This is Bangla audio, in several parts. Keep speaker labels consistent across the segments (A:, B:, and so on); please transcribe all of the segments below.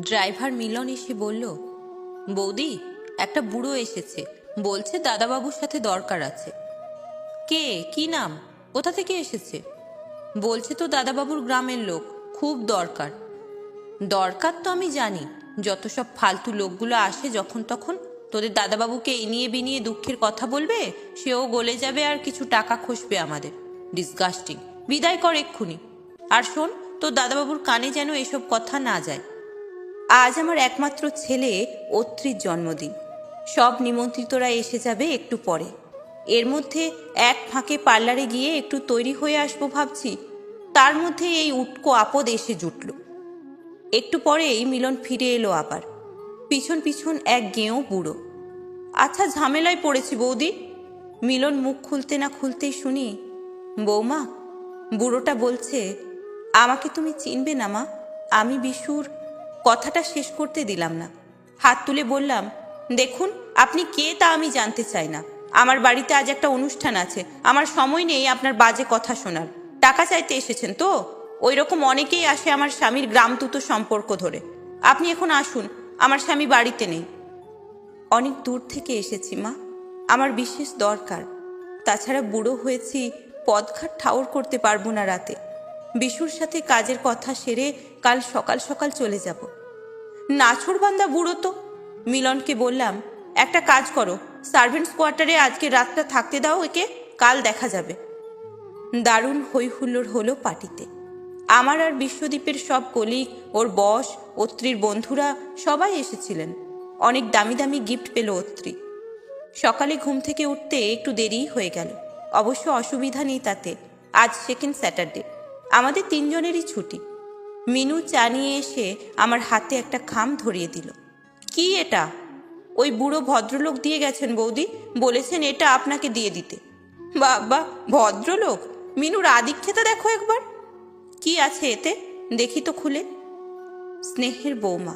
A: ড্রাইভার মিলন এসে বলল, বৌদি, একটা বুড়ো এসেছে। বলছে দাদাবাবুর সাথে দরকার আছে। কে? কি নাম? কোথা থেকে এসেছে? বলছে তো দাদাবাবুর গ্রামের লোক। খুব দরকার। দরকার তো আমি জানি। যত সব ফালতু লোকগুলো আসে যখন তখন তোদের দাদাবাবুকে এনিয়ে বিনিয়ে দুঃখের কথা বলবে, সেও গলে যাবে আর কিছু টাকা খসবে আমাদের। ডিসগাস্টিং। বিদায় কর এক্ষুনি। আর শোন, তোর দাদাবাবুর কানে যেন এসব কথা না যায়। আজ আমার একমাত্র ছেলে অত্রির জন্মদিন। সব নিমন্ত্রিতরা এসে যাবে একটু পরে। এর মধ্যে এক ফাঁকে পার্লারে গিয়ে একটু তৈরি হয়ে আসব ভাবছি। তার মধ্যে এই উটকো আপদ এসে জুটল। একটু পরেই মিলন ফিরে এলো আবার। পিছন পিছন এক গেঁয়ো বুড়ো। আচ্ছা ঝামেলায় পড়েছি বৌদি। মিলন মুখ খুলতে না খুলতেই শুনি, বৌমা, বুড়োটা বলছে, আমাকে তুমি চিনবে না মা। আমি বিশুর কথাটা শেষ করতে দিলাম না। হাত তুলে বললাম, দেখুন, আপনি কে তা আমি জানতে চাই না। আমার বাড়িতে আজ একটা অনুষ্ঠান আছে। আমার সময় নেই আপনার বাজে কথা শোনার। টাকা চাইতে এসেছেন তো? ওই রকম অনেকেই আসে আমার স্বামীর গ্রামতুতো সম্পর্ক ধরে। আপনি এখন আসুন, আমার স্বামী বাড়িতে নেই। অনেক দূর থেকে এসেছি মা। আমার বিশেষ দরকার। তাছাড়া বুড়ো হয়েছি, পদঘাট ঠাউর করতে পারব না রাতে। বিশুর সাথে কাজের কথা সেরে কাল সকাল সকাল চলে যাব। নাছরবান্দা বুড়ো তো। মিলনকে বললাম, একটা কাজ করো, সার্ভেন্টস কোয়ার্টারে আজকে রাতটা থাকতে দাও, একে কাল দেখা যাবে। দারুণ হৈহুল্লোড় হলো পার্টিতে। আমার আর বিশ্বদ্বীপের সব কলিগ, ওর বস, অত্রির বন্ধুরা সবাই এসেছিলেন। অনেক দামি দামি গিফট পেল অত্রি। সকালে ঘুম থেকে উঠতে একটু দেরিই হয়ে গেল। অবশ্য অসুবিধা নেই তাতে। আজ সেকেন্ড স্যাটারডে আমাদের তিনজনেরই ছুটি। মিনু চা নিয়ে এসে আমার হাতে একটা খাম ধরিয়ে দিল। কি এটা? ওই বুড়ো ভদ্রলোক দিয়ে গেছেন বৌদি। বলেছেন এটা আপনাকে দিয়ে দিতে। বাবা, ভদ্রলোক? মিনুর আদিক্ষেতা দেখো একবার। কি আছে এতে? দেখি তো খুলে। স্নেহের বৌমা,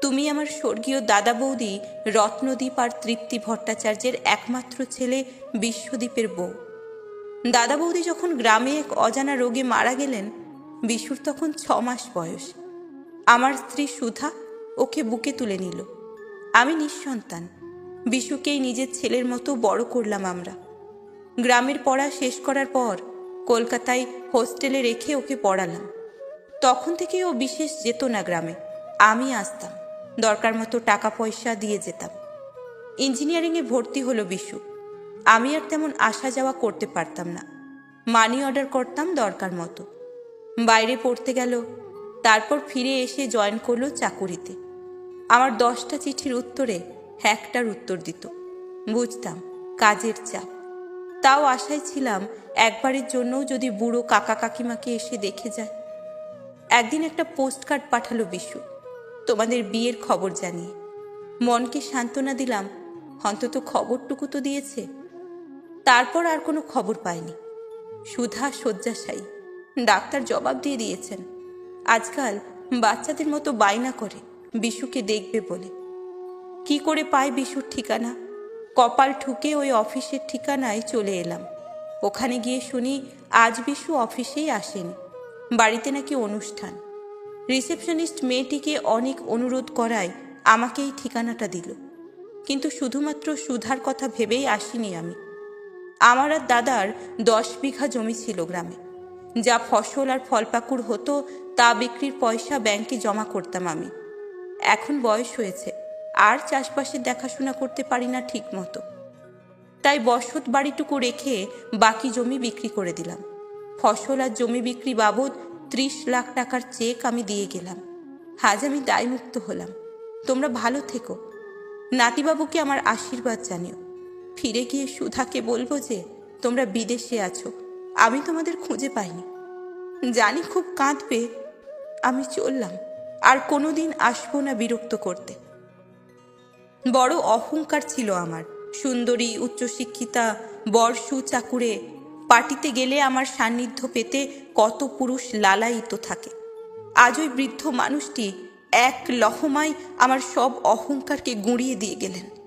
A: তুমি আমার স্বর্গীয় দাদা বৌদি রত্নদ্বীপ আর তৃপ্তি ভট্টাচার্যের একমাত্র ছেলে বিশ্বদ্বীপের বউ। দাদা বৌদি যখন গ্রামে এক অজানা রোগে মারা গেলেন, বিশুর তখন ছ মাস বয়স। আমার স্ত্রী সুধা ওকে বুকে তুলে নিল। আমি নিঃসন্তান। বিশুকেই নিজের ছেলের মতো বড় করলাম আমরা। গ্রামের পড়া শেষ করার পর কলকাতায় হোস্টেলে রেখে ওকে পড়ালাম। তখন থেকে ও বিশেষ যেত না গ্রামে। আমি আসতাম। দরকার মতো টাকা পয়সা দিয়ে যেতাম। ইঞ্জিনিয়ারিংয়ে ভর্তি হলো বিশু। আমি আর তেমন আসা যাওয়া করতে পারতাম না। মানি অর্ডার করতাম দরকার মতো। বাইরে পড়তে গেল, তারপর ফিরে এসে জয়েন করল চাকুরিতে। আমার দশটা চিঠির উত্তরে একটার উত্তর দিত। বুঝতাম, কাজের চাপ। তাও আশায় ছিলাম একবারের জন্যও যদি বুড়ো কাকা কাকিমাকে এসে দেখে যায়। একদিন একটা পোস্ট কার্ড পাঠালো বিশু। তোমাদের বিয়ের খবর জানিয়ে। মনকে সান্ত্বনা দিলাম, অন্তত খবরটুকু তো দিয়েছে। তারপর আর কোনো খবর পাইনি। সুধা শয্যাশায়ী। ডাক্তার জবাব দিয়ে দিয়েছেন, আজকাল বাচ্চাদের মতো বায়না করে বিশুকে দেখবে বলে। কি করে পায় বিশুর ঠিকানা? কপাল ঠুকে ওই অফিসের ঠিকানায় চলে এলাম। ওখানে গিয়ে শুনি আজ বিশু অফিসেই আসেনি। বাড়িতে নাকি অনুষ্ঠান। রিসেপশনিস্ট মেয়েটিকে অনেক অনুরোধ করায় আমাকে এই ঠিকানাটা দিল। কিন্তু শুধুমাত্র সুধার কথা ভেবেই আসিনি আমি। আমার আর দাদার দশ বিঘা জমি ছিল গ্রামে। যা ফসল আর ফলপাকুড় হতো, তা বিক্রির পয়সা ব্যাংকে জমা করতাম আমি। এখন বয়স হয়েছে, আর চাষবাসের দেখাশোনা করতে পারি না ঠিক মতো তাই বসত বাড়িটুকু রেখে বাকি জমি বিক্রি করে দিলাম। ফসল আর জমি বিক্রি বাবদ ত্রিশ লাখ টাকার চেক আমি দিয়ে গেলাম। আজ আমি দায়মুক্ত হলাম। তোমরা ভালো থেকো। নাতিবাবুকে আমার আশীর্বাদ জানিও। ফিরে গিয়ে সুধাকে বলব যে, তোমরা বিদেশে আছো, আমি তোমাদের খুঁজে পাইনি। জানি খুব কাঁদবে, আমি চললাম, আর কোনোদিন আসব না বিরক্ত করতে। বড় অহংকার ছিল আমার। সুন্দরী, উচ্চশিক্ষিতা বর্ষু চাকুরে পার্টিতে গেলে আমার সান্নিধ্য পেতে কত পুরুষ লালায়িত থাকে। আজ ওই বৃদ্ধ মানুষটি এক লহমায় আমার সব অহংকারকে গুঁড়িয়ে দিয়ে গেলেন।